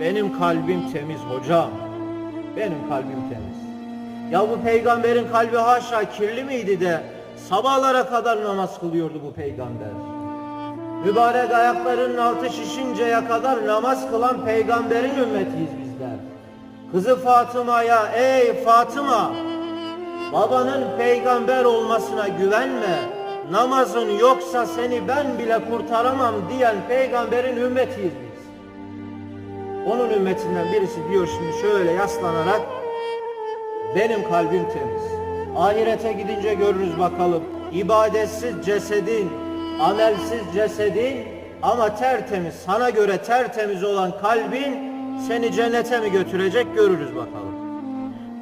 Benim kalbim temiz hocam. Benim kalbim temiz. Ya bu peygamberin kalbi haşa kirli miydi de sabahlara kadar namaz kılıyordu bu peygamber. Mübarek ayaklarının altı şişinceye kadar namaz kılan peygamberin ümmetiyiz bizler. Kızı Fatıma'ya ey Fatıma babanın peygamber olmasına güvenme. Namazın yoksa seni ben bile kurtaramam diyen peygamberin ümmetiyiz biz. Onun ümmetinden birisi diyor şimdi şöyle yaslanarak benim kalbim temiz. Ahirete gidince görürüz bakalım. İbadetsiz cesedin, amelsiz cesedin ama tertemiz, sana göre tertemiz olan kalbin seni cennete mi götürecek görürüz bakalım.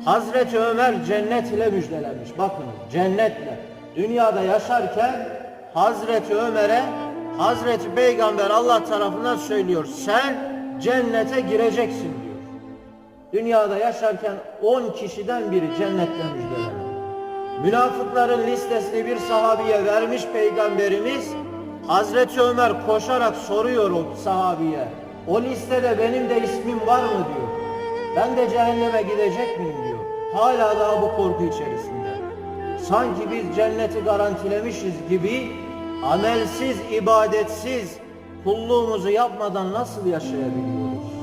Hazreti Ömer cennet ile müjdelenmiş. Bakınız cennetle. Dünyada yaşarken Hazreti Ömer'e Hazreti Peygamber Allah tarafından söylüyor. Sen cennete gireceksin diyor. Dünyada yaşarken 10 kişiden biri cennetle müjdelenen. Münafıkların listesini bir sahabiye vermiş peygamberimiz. Hazreti Ömer koşarak soruyor o sahabiye. O listede benim de ismim var mı diyor. Ben de cehenneme gidecek miyim diyor. Hala daha bu korku içerisinde. Sanki biz cenneti garantilemişiz gibi amelsiz, ibadetsiz kulluğumuzu yapmadan nasıl yaşayabiliyoruz?